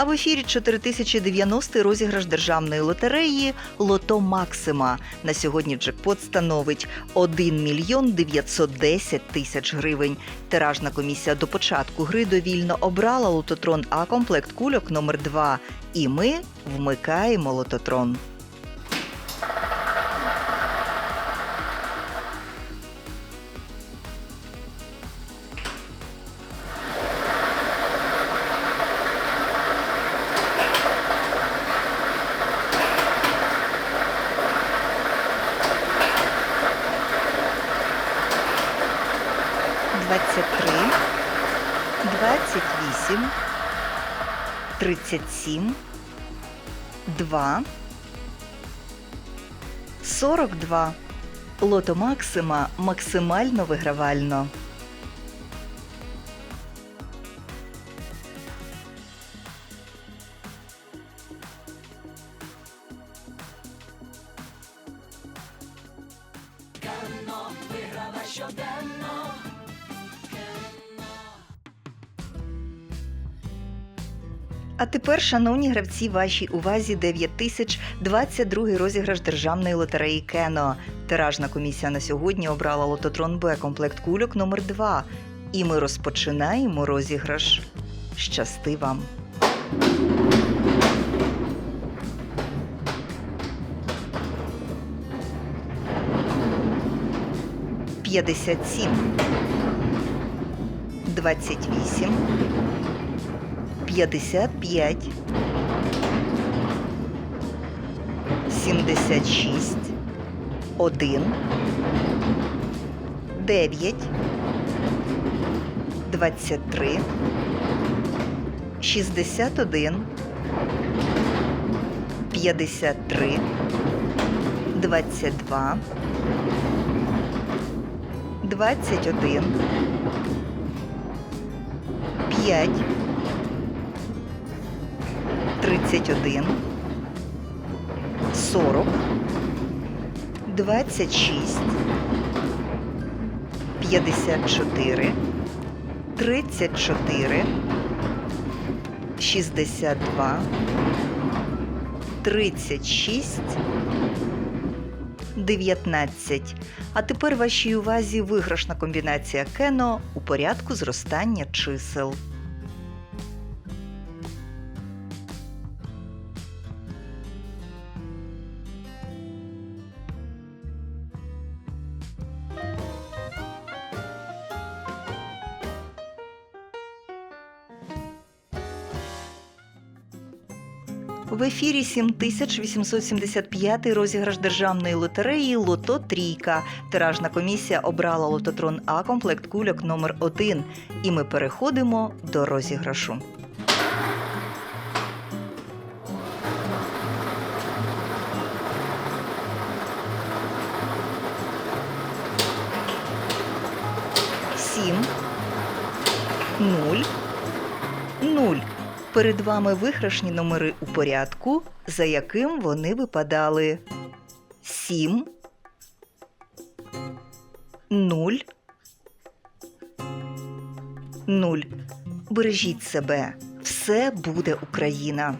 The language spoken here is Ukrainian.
А в ефірі 4090 розіграш державної лотереї Лото Максима. На сьогодні джекпот становить 1 мільйон 910 тисяч гривень. Тиражна комісія до початку гри довільно обрала лототрон А комплект кульок номер 2 І ми вмикаємо лототрон. Двадцять три, двадцять вісім, тридцять сім, два, сорок два. Лото Максима максимально вигравально. А тепер, шановні гравці, вашій увазі 9022 розіграш державної лотереї Кено. Тиражна комісія на сьогодні обрала лототрон Б комплект кульок номер 2 І ми розпочинаємо розіграш. Щасти вам! П'ятдесят сім, двадцять вісім. 55 76 1 9 23 61 53 22 21 5 31, 40, 26, 54, 34, 62, 36, 19. А тепер вашій увазі виграшна комбінація кено у порядку зростання чисел. В ефірі 7875 розіграш державної лотереї Лото Трійка. Тиражна комісія обрала лототрон А комплект кульок номер 1 І ми переходимо до розіграшу. Сім, нуль, нуль. Перед вами виграшні номери у порядку, за яким вони випадали 7, 0, 0. Бережіть себе. Все буде Україна.